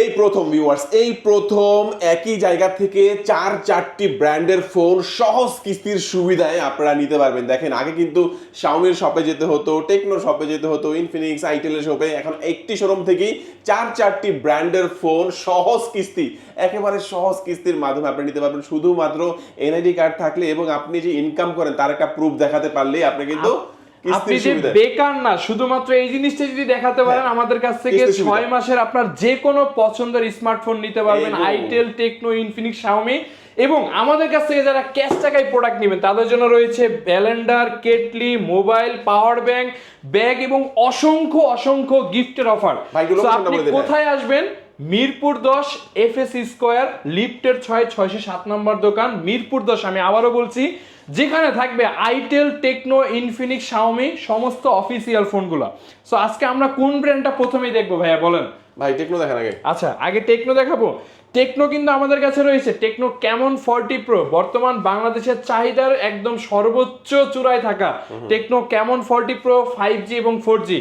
এই প্রথম ভিউয়ার্স এই প্রথম একই জায়গা থেকে চার চারটি ব্র্যান্ডের ফোন সহজ কিস্তির সুবিধায় আপনারা নিতে পারবেন। দেখেন, আগে কিন্তু শাওমির শপে যেতে হতো টেকনোর শপে যেতে হতো ইনফিনিক্স আইটেলের শপে এখন একটি শোরুম থেকেই চার চারটি ব্র্যান্ডের ফোন সহজ কিস্তি, একেবারে সহজ কিস্তির মাধ্যমে আপনি নিতে পারবেন। শুধুমাত্র এনআইডি কার্ড থাকলে এবং আপনি যে ইনকাম করেন, তার একটা প্রুফ দেখাতে পারলেই আপনি কিন্তু আপনি যে বেকার না শুধুমাত্র এই জিনিসটা যদি দেখাতে পারেন আমাদের কাছ থেকে ছয় মাসের আপনার যে কোনো পছন্দের স্মার্টফোন নিতে পারবেন আইটেল টেকনো ইনফিনিক্স শাওমি এবং আমাদের কাছ থেকে যারা ক্যাশ টাকায় প্রোডাক্ট নেবেন তাদের জন্য রয়েছে blender kettle mobile power bank bag এবং অসংখ্য অসংখ্য গিফটের অফার আপনি কোথায় আসবেন? মিরপুর দশ এফ এস স্কোয়ার লিফটের ছয় ছয়শো সাত নম্বর দোকান মিরপুর দশ আমি আবারও বলছি যেখানে থাকবে আইটেল টেকনো ইনফিনিক্স শাওমি সমস্ত অফিসিয়াল ফোনগুলো সো আজকে আমরা কোন ব্র্যান্ডটা প্রথমেই দেখব ভাইয়া বলেন। ভাই টেকনো দেখেন আগে। আচ্ছা আগে টেকনো দেখাবো। টেকনো কিন্তু আমাদের কাছে রয়েছে। টেকনো কেমন ফর্টি প্রো বর্তমান বাংলাদেশের চাহিদার একদম সর্বোচ্চ চূড়ায় থাকা। টেকনো কেমন ফর্টি প্রো ফাইভ জি এবং ফোর জি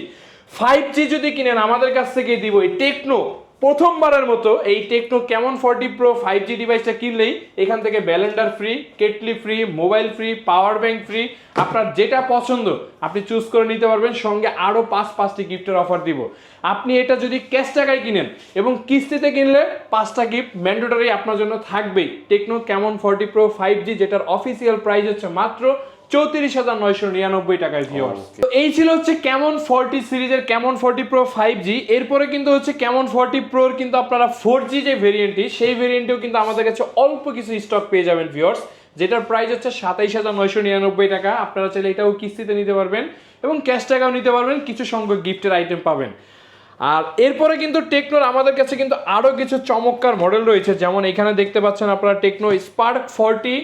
ফাইভ জি যদি কিনেন আমাদের কাছ থেকে দিব এই টেকনো প্রথমবারের মতো এই টেকনো কেমন ফর্টি প্রো ফাইভ জি ডিভাইসটা কিনলেই এখান থেকে blender free kettle free mobile free power bank free আপনার যেটা পছন্দ আপনি চুজ করে নিতে পারবেন। সঙ্গে আরও পাঁচ, পাঁচটি গিফটের অফার দিব। আপনি এটা যদি ক্যাশ টাকায় কিনেন এবং কিস্তিতে কিনলে পাঁচটা গিফট ম্যান্ডেটরি আপনার জন্য থাকবেই। টেকনো কেমন ফর্টি প্রো ফাইভ জি যেটার অফিসিয়াল প্রাইস হচ্ছে মাত্র চৌত্রিশ হাজার নয়শো নিরানব্বই টাকায় ভিওর্স তো এই ছিল হচ্ছে কেমন ফর্টি সিরিজের কেমন ফর্টি প্রো ফাইভ জি এরপরে কিন্তু হচ্ছে কেমন ফর্টি প্রোর কিন্তু আপনারা ফোর জি যে ভেরিয়েন্টটি সেই ভেরিয়েন্টেও কিন্তু আমাদের কাছে অল্প কিছু স্টক পেয়ে যাবেন ভিওর্স যেটার প্রাইস হচ্ছে সাতাইশ হাজার নয়শো নিরানব্বই টাকা। আপনারা চাইলে এটাও কিস্তিতে নিতে পারবেন এবং ক্যাশ টাকাও নিতে পারবেন কিছু সংখ্যক গিফটের আইটেম পাবেন। আর এরপরে কিন্তু টেকনোর আমাদের কাছে কিন্তু আরও কিছু চমৎকার মডেল রয়েছে। যেমন এখানে দেখতে পাচ্ছেন আপনারা টেকনো স্পার্ক ফর্টি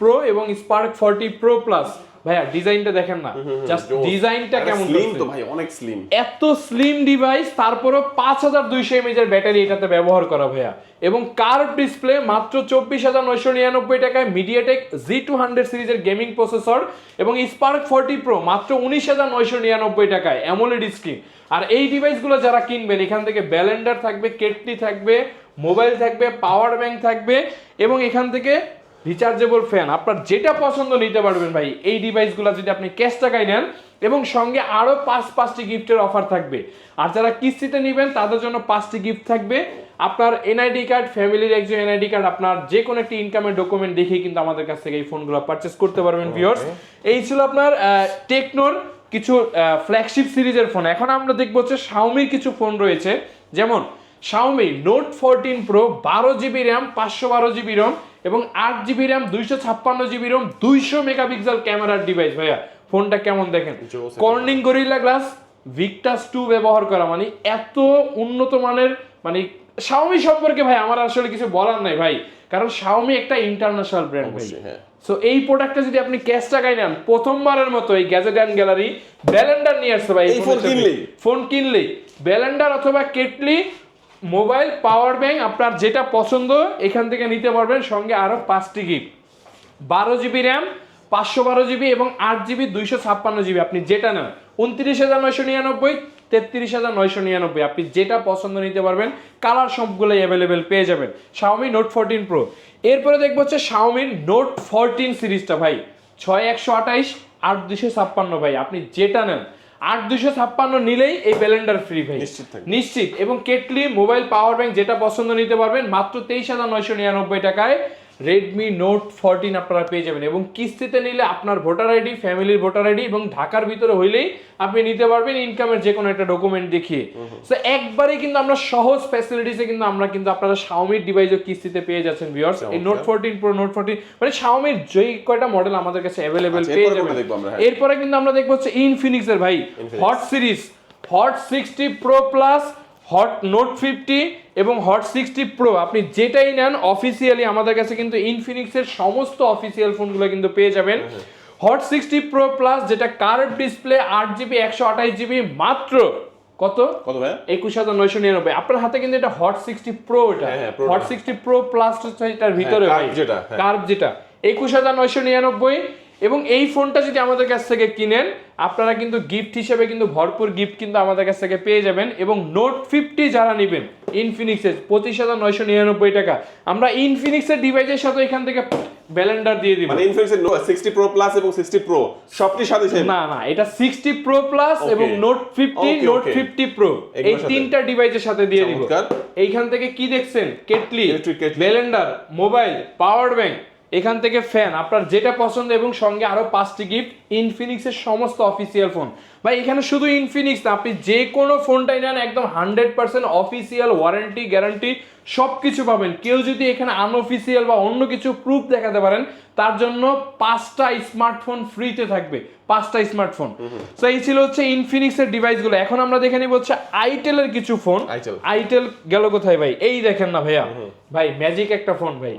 প্রো এবং স্পার্ক ফর্টি প্রো প্লাস ভাইয়া ডিজাইনটা দেখেন না। জাস্ট ডিজাইনটা কেমন স্লিম তো ভাই অনেক স্লিম এত স্লিম ডিভাইস তারপরও পাঁচ হাজার দুইশো এমএজের ব্যাটারি এটাতে ব্যবহার করা ভাইয়া। এবং কার্ভ ডিসপ্লে মাত্র চব্বিশ হাজার নয়শো নিরানব্বই টাকায় মিডিয়াটেক জি টু হান্ড্রেড সিরিজের গেমিং প্রসেসর এবং স্পার্ক ফর্টি প্রো মাত্র উনিশ হাজার নয়শো নিরানব্বই টাকায় অ্যামোলেড স্ক্রিন আর এই ডিভাইসগুলো যারা কিনবেন এখান থেকে ব্যালেন্ডার থাকবে কেটলি থাকবে মোবাইল থাকবে পাওয়ার ব্যাংক থাকবে এবং এখান থেকে রিচার্জেবল ফ্যান আপনার যেটা পছন্দ নিতে পারবেন ভাই এই ডিভাইসগুলো যদি আপনি ক্যাশ টাকায় নেন এবং সঙ্গে আরও পাঁচ পাঁচটি গিফটের অফার থাকবে। আর যারা কিস্তিতে নেবেন তাদের জন্য পাঁচটি গিফট থাকবে। আপনার এনআইডি কার্ড ফ্যামিলির একজন এনআইডি কার্ড আপনার যে কোনো একটি ইনকামের ডকুমেন্ট দেখে কিন্তু আমাদের কাছ থেকে এই ফোনগুলো পারচেস করতে পারবেন ভিউয়ার্স এই ছিল আপনার টেকনোর কিছু ফ্ল্যাগশিপ সিরিজের ফোন এখন আমরা দেখব হচ্ছে শাওমির কিছু ফোন রয়েছে। যেমন শাওমি নোট ফোরটিন প্রো বারো জিবি র্যাম পাঁচশো বারো জিবি রম এবং আট জিবি র্যাম দুইশো ছাপ্পান্ন জিবি রম দুইশো মেগাপিক্সেল ক্যামেরার ডিভাইস ভাইয়া। ফোনটা কেমন দেখেন? Corning Gorilla Glass Victus two ব্যবহার করা মানে এত উন্নত মানের মানে শাওমি সম্পর্কে ভাই আমার আসলে কিছু বলার নাই ভাই। কারণ শাওমি একটা ইন্টারন্যাশনাল ব্র্যান্ড ভাই। হ্যাঁ। সো এই প্রোডাক্টটা যদি আপনি ক্যাশ টাকায় নেন প্রথমবারের মতো এই গ্যাজেট অ্যান্ড গ্যালারি ব্যালেন্ডার নিয়ে আসছে ভাই ফোন কিনলেই? ফোন কিনলেই। ব্যালেন্ডার অথবা কেটলি মোবাইল, পাওয়ার ব্যাংক আপনার যেটা পছন্দ, এখান থেকে নিতে পারবেন সঙ্গে আরও পাঁচটি গিফট বারো জিবি র্যাম পাঁচশো বারো জিবি এবং আট জিবি দুইশো ছাপ্পান্ন জিবি আপনি যেটা নেন, উনত্রিশ হাজার নয়শো নিরানব্বই, তেত্রিশ হাজার নয়শো নিরানব্বই। আপনি যেটা পছন্দ নিতে পারবেন, কালার সবগুলোই অ্যাভেলেবেল পেয়ে যাবেন। শাওমি নোট ফোরটিন প্রো এরপরে দেখব হচ্ছে শাওমির নোট ফোরটিন সিরিজটা, ভাই। ছয় একশো আঠাইশ আট দুশো ছাপ্পান্ন, ভাই। আপনি যেটা নেন আট দুশো ছাপ্পান্ন নিলেই এই ব্যালেন্ডার ফ্রি ভাই। নিশ্চিত নিশ্চিত। এবং কেটলি মোবাইল পাওয়ার ব্যাংক যেটা পছন্দ নিতে পারবেন মাত্র তেইশ হাজার নয়শো নিরানব্বই টাকায়। রেডমি নোট ফোরটিন আপনারা পেয়ে যাবেন এবং কিস্তিতে নিলে আপনার ভোটার আইডি ফ্যামিলির ভোটার আইডি এবং ঢাকার ভিতরে হইলেই আপনি নিতে পারবেন ইনকামের যে কোনো একটা ডকুমেন্ট দেখিয়ে। তো একবারে কিন্তু আমরা সহজ ফ্যাসিলিটিসে কিন্তু আমরা কিন্তু আপনারা শাওমির ডিভাইসও কিস্তিতে পেয়ে যাচ্ছেন ভিউয়ার্স এই Note fourteen Pro Note fourteen মানে শাওমির যেই কয়টা মডেল আমাদের কাছে অ্যাভেলেবেল আচ্ছা, পেয়ে যাবেন? হ্যাঁ। এরপরে কিন্তু আমরা দেখব হচ্ছে ইনফিনিক্সের ভাই। Hot series Hot sixty Pro Plus Hot Note fifty এবং হট সিক্সটি প্রো আপনি যেটাই নেন অফিসিয়ালি আমাদের কাছে কিন্তু ইনফিনিক্সের সমস্ত অফিসিয়াল ফোনগুলো কিন্তু পেয়ে যাবেন। হট সিক্সটি প্রো প্লাস যেটা কার্ভ ডিসপ্লে আট জিবি একশো আঠাশ জিবি মাত্র কত? কত ভাই একুশ হাজার নয়শো নিরানব্বই। আপনার হাতে কিন্তু এটা হট সিক্সটি প্রো এটা। হ্যাঁ, হ্যাঁ, হট সিক্সটি প্রো প্লাস হচ্ছে এটার ভিতরে হ্যাঁ, যেটা, হ্যাঁ। কার্ভ যেটা। একুশ হাজার নয়শো নিরানব্বই এবং এই ফোনটা যদি আমাদের কাছ থেকে কিনেন আপনারা কিন্তু গিফট হিসেবে কিন্তু ভরপুর গিফট কিন্তু আমাদের কাছ থেকে পেয়ে যাবেন এবং নোট ফিফটি যারা নেবেন ইনফিনিক্সের পঁচিশ হাজার নয়শো নিরানব্বই টাকা। আমরা ইনফিনিক্সের ডিভাইসের সাথে এখান থেকে ব্যালেন্ডার দিয়ে দিব। মানে ইনফিনিক্সের সিক্সটি প্রো প্লাস এবং সিক্সটি প্রো সবটির সাথে সেম না না এটা সিক্সটি প্রো প্লাস এবং Note fifty Okay, Note okay. Fifty Pro এই তিনটা ডিভাইসের সাথে দিয়ে দিব। এইখান থেকে কি দেখছেন? Kettle. Blender mobile power bank এখান থেকে ফ্যান আপনার যেটা পছন্দ এবং সঙ্গে আরও পাঁচটি গিফট ইনফিনিক্সের সমস্ত অফিসিয়াল ফোন ভাই এখানে শুধু ইনফিনিক্স না আপনি যে কোনো ফোনটাই নেন একদম hundred percent official warranty guarantee সব কিছু পাবেন। কেউ যদি এখানে আনঅফিসিয়াল বা অন্য কিছু প্রুফ দেখাতে পারেন তার জন্য পাঁচটা স্মার্টফোন ফ্রিতে থাকবে। পাঁচটা স্মার্টফোন তো এই ছিল হচ্ছে ইনফিনিক্সের ডিভাইসগুলো এখন আমরা দেখে নিব হচ্ছে আইটেলের কিছু ফোন আইটেল গেল কোথায় ভাই? এই দেখেন না ভাইয়া। ভাই ম্যাজিক একটা ফোন ভাই।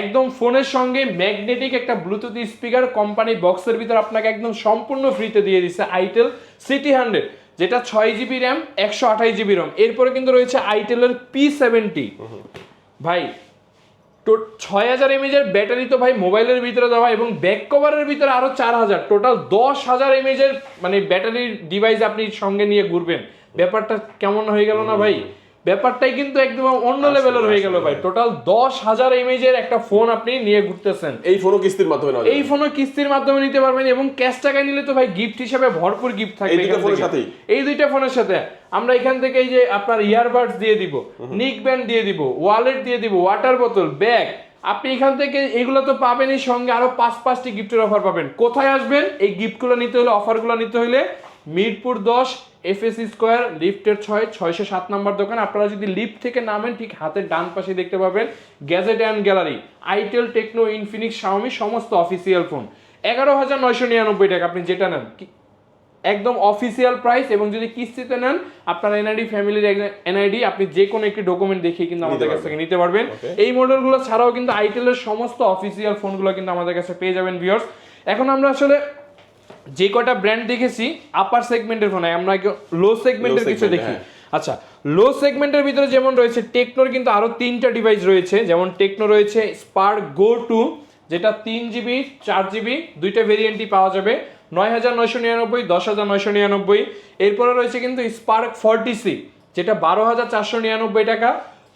একদম ফোনের সঙ্গে ম্যাগনেটিক একটা ব্লুটুথ স্পিকার কোম্পানি বক্সের ভিতর আপনাকে একদম সম্পূর্ণ ফ্রিতে দিয়ে দিচ্ছে আইটেল সিটি হান্ড্রেড যেটা ছয় জিবি র্যাম একশো আঠাশ জিবি রম এরপরে কিন্তু রয়েছে আইটেলের পি সেভেন্টি ভাই ছয় হাজার এমএজের ব্যাটারি তো ভাই মোবাইলের ভিতরে দেওয়া এবং ব্যাক কভারের ভিতরে আরও চার হাজার। টোটাল দশ হাজার এমএজের মানে ব্যাটারির ডিভাইস আপনি সঙ্গে নিয়ে ঘুরবেন। ব্যাপারটা কেমন হয়ে গেল না ভাই? ব্যাপারটাই কিন্তু একদম অন্য লেভেলের হয়ে গেল ভাই। টোটাল দশ হাজার এমএজের একটা ফোন আপনি নিয়ে ঘুরতেছেন। এই ফোনও কিস্তির মাধ্যমে এই ফোনও কিস্তির মাধ্যমে নিতে পারবেন এবং ক্যাশ টাকায় নিলে তো ভাই গিফট হিসেবে ভরপুর গিফট থাকবে এই ফোনের। সাথেই? এই দুইটা ফোনের সাথে। আমরা এখান থেকে এই যে আপনার ইয়ারবাডস দিয়ে দিব নিক ব্যান্ড দিয়ে দিব ওয়ালেট দিয়ে দিব ওয়াটার বোতল ব্যাগ আপনি এখান থেকে এগুলো তো পাবেনই সঙ্গে আরও পাঁচ পাঁচটি গিফটের অফার পাবেন। কোথায় আসবেন? এই গিফটগুলো নিতে হলে অফারগুলো নিতে হলে মিরপুর দশ এফএসি স্কোয়ার লিফটের ছয় ছয়শো সাত নম্বর দোকান। আপনারা যদি লিফট থেকে নামেন ঠিক হাতের ডান পাশে দেখতে পাবেন Gadget and Gallery itel Tecno Infinix Xiaomi সমস্ত অফিসিয়াল ফোন এগারো হাজার নয়শো নিরানব্বই টাকা আপনি যেটা নেন একদম অফিসিয়াল প্রাইস এবং যদি কিস্তিতে নেন আপনার এনআইডি ফ্যামিলির এনআইডি আপনি যে কোনো একটি ডকুমেন্ট দেখিয়ে কিন্তু আমাদের কাছ থেকে নিতে পারবেন. এই মডেলগুলো ছাড়াও কিন্তু আইটেলের সমস্ত অফিসিয়াল ফোনগুলো কিন্তু আমাদের কাছে পেয়ে যাবেন ভিউয়ার্স এখন আমরা আসলে যে কটা ব্র্যান্ড দেখেছি আপার সেগমেন্টের ফোন আমরা লো সেগমেন্টের কিছু দেখি। হ্যাঁ। আচ্ছা লো সেগমেন্টের ভিতরে যেমন রয়েছে টেকনোর কিন্তু আরও তিনটা ডিভাইস রয়েছে। যেমন টেকনো রয়েছে স্পার্ক গো টু যেটা তিন জিবি চার জিবি দুইটা ভেরিয়েন্টই পাওয়া যাবে। নয় হাজার নয়শো নিরানব্বই দশ হাজার নয়শো নিরানব্বই। এরপরে রয়েছে কিন্তু স্পার্ক ফর্টি সি যেটা বারো হাজার চারশো নিরানব্বই টাকা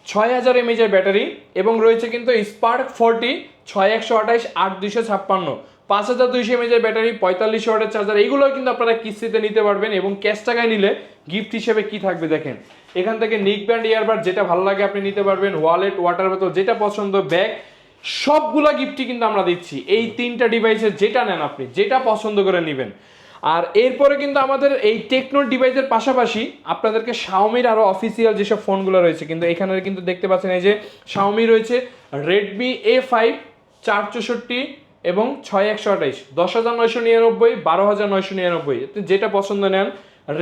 ছয় হাজার এমএজের ব্যাটারি। এবং রয়েছে কিন্তু স্পার্ক ফোরটি ছয় একশো আঠাইশ আট দুইশো ছাপ্পান্ন। পাঁচ হাজার দুইশো এমএজের ব্যাটারি পঁয়তাল্লিশশো ওয়াটের চার্জার এইগুলো কিন্তু আপনারা কিস্তিতে নিতে পারবেন এবং ক্যাশ টাকায় নিলে গিফট হিসেবে কি থাকবে দেখেন? এখান থেকে নিক ব্যান্ড ইয়ারবাড যেটা ভালো লাগে আপনি নিতে পারবেন ওয়ালেট ওয়াটার বোতল যেটা পছন্দ ব্যাগ সবগুলা গিফটই কিন্তু আমরা দিচ্ছি। এই তিনটা ডিভাইসের যেটা নেন আপনি, যেটা পছন্দ করে নেবেন। আর এরপরে কিন্তু আমাদের এই টেকনো ডিভাইসের পাশাপাশি আপনাদেরকে শাওমির আরও অফিসিয়াল যেসব ফোনগুলো রয়েছে, কিন্তু এখানে কিন্তু দেখতে পাচ্ছেন এই যে শাওমি রয়েছে রেডমি এ ফাইভ চার চৌষট্টি এবং ছয় একশো আঠাইশ দশ হাজার নয়শো নিরানব্বই বারো হাজার নয়শো নিরানব্বই। যেটা পছন্দ নেন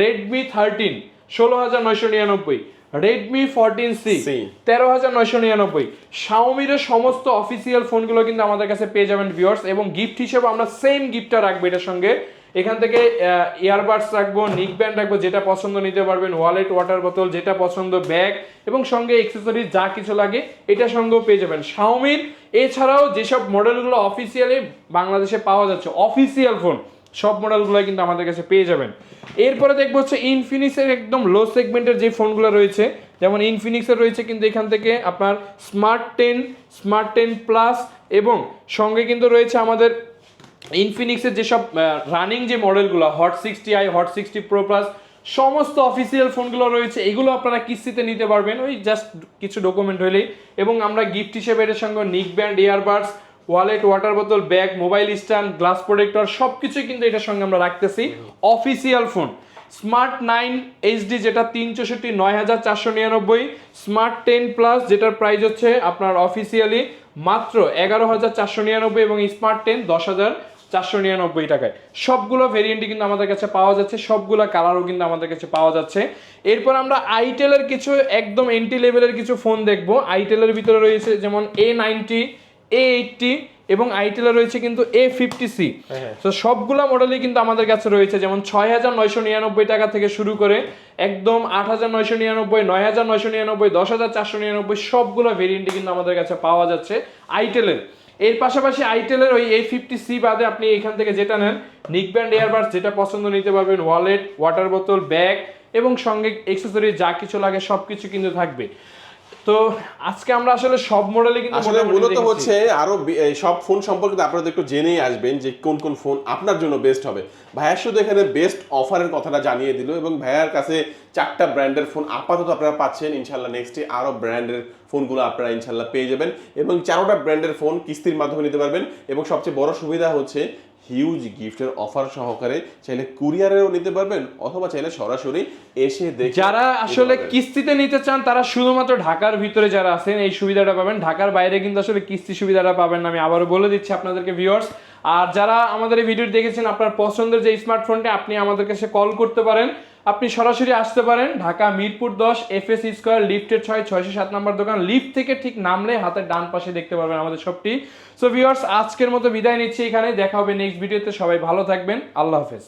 রেডমি থার্টিন ষোলো হাজার নয়শো নিরানব্বই রেডমি ফোরটিন সি তেরো হাজার নয়শো নিরানব্বই। শাওমির সমস্ত অফিসিয়াল ফোনগুলো কিন্তু আমাদের কাছে পেয়ে যাবেন ভিউয়ার্স এবং গিফট হিসেবে আমরা সেম গিফটটা রাখব এটার সঙ্গে। এখান থেকে ইয়ারবাডস রাখব নিক ব্যান্ড রাখব, যেটা পছন্দ নিতে পারবেন ওয়ালেট ওয়াটার বোতল যেটা পছন্দ ব্যাগ এবং সঙ্গে এক্সেসরিজ যা কিছু লাগে, এটা সঙ্গেও পেয়ে যাবেন। শাওমির এছাড়াও যেসব মডেলগুলো অফিসিয়ালি বাংলাদেশে পাওয়া যাচ্ছে অফিসিয়াল ফোন সব মডেলগুলো কিন্তু আমাদের কাছে পেয়ে যাবেন। এরপরে দেখব হচ্ছে ইনফিনিক্সের একদম লো সেগমেন্টের যে ফোনগুলো রয়েছে, যেমন ইনফিনিক্সের রয়েছে কিন্তু এখান থেকে আপনার Smart ten Smart ten Plus এবং সঙ্গে কিন্তু রয়েছে আমাদের ইনফিনিক্সের যেসব রানিং যে মডেলগুলো Hot sixty I Hot sixty Pro Plus সমস্ত অফিসিয়াল ফোনগুলো রয়েছে। এগুলো আপনারা কিস্তিতে নিতে পারবেন। ওই জাস্ট কিছু ডকুমেন্ট হলেই এবং আমরা গিফট হিসেবে এর সঙ্গে neck band earbuds wallet water বোতল bag mobile stand glass protector সব কিছুই কিন্তু এটার সঙ্গে আমরা রাখতেছি। Official phone Smart nine HD যেটা তিন চৌষট্টি নয় হাজার চারশো নিরানব্বই। স্মার্ট টেন প্লাস যেটার প্রাইস হচ্ছে আপনার অফিসিয়ালি মাত্র এগারো হাজার চারশো নিরানব্বই এবং স্মার্ট টেন দশ হাজার চারশো নিরানব্বই টাকায়। সবগুলো ভেরিয়েন্টই কিন্তু আমাদের কাছে পাওয়া যাচ্ছে সবগুলো কালারও কিন্তু আমাদের কাছে পাওয়া যাচ্ছে। এরপর আমরা আইটেলের কিছু একদম এন্টি লেভেলের কিছু ফোন দেখব। আইটেলের ভিতরে রয়েছে যেমন এ নাইনটি এ এইটটি এবং আইটেলে রয়েছে কিন্তু এ ফিফটি সি তো সবগুলা মডেলই কিন্তু আমাদের কাছে রয়েছে। যেমন ছয় হাজার নয়শো নিরানব্বই টাকা থেকে শুরু করে একদম আট হাজার নয়শো নিরানব্বই নয় হাজার নয়শো নিরানব্বই দশ হাজার চারশো নিরানব্বই সবগুলো ভেরিয়েন্টই কিন্তু আমাদের কাছে পাওয়া যাচ্ছে আইটেলের এর পাশাপাশি আইটেলের ওই এ ফিফটি সি বাদে আপনি এখান থেকে যেটা নেন নিক ব্যান্ড যেটা পছন্দ নিতে পারবেন ওয়ালেট ওয়াটার বোতল ব্যাগ এবং সঙ্গে এক্সেসরি যা কিছু লাগে সব কিছু কিন্তু থাকবে। তো আজকে আমরা আসলে সব মডেলে কিন্তু আসলে মূলত হচ্ছে আরও সব ফোন সম্পর্কে আপনারা একটু জেনেই আসবেন যে কোন কোন ফোন আপনার জন্য বেস্ট হবে। ভাইয়া শুধু এখানে বেস্ট অফারের কথাটা জানিয়ে দিল এবং ভাইয়ার কাছে চারটা ব্র্যান্ডের ফোন আপাতত আপনারা পাচ্ছেন। ইনশাল্লাহ নেক্সটে আরও ব্র্যান্ডের ফোনগুলো আপনারা ইনশাল্লাহ পেয়ে যাবেন এবং চারোটা ব্র্যান্ডের ফোন কিস্তির মাধ্যমে নিতে পারবেন। এবং সবচেয়ে বড় সুবিধা হচ্ছে হিউজ গিফটের অফার সহকারে চাইলে কুরিয়ারেও নিতে পারবেন অথবা চাইলে সরাসরি এসে দেখে যারা আসলে কিস্তিতে নিতে চান তারা শুধুমাত্র ঢাকার ভিতরে যারা আছেন এই সুবিধাটা পাবেন। ঢাকার বাইরে কিন্তু আসলে কিস্তি সুবিধাটা পাবেন না। আমি আবারও বলে দিচ্ছি আপনাদেরকে ভিউয়ার্স আর যারা আমাদের এই ভিডিও দেখেছেন আপনার পছন্দের যে স্মার্টফোনটি আপনি আমাদের কাছে কল করতে পারেন। আপনি সরাসরি আসতে পারেন ঢাকা মিরপুর দশ এফ এস স্কোয়ার লিফটের ছয়, ছয়শো সাত নম্বর দোকান। লিফট থেকে ঠিক নামলে হাতের ডান পাশে দেখতে পারবেন আমাদের সবটি। সো ভিউয়ার্স আজকের মতো বিদায় নিচ্ছি এখানে। দেখা হবে নেক্সট ভিডিওতে সবাই ভালো থাকবেন। আল্লাহ হাফেজ।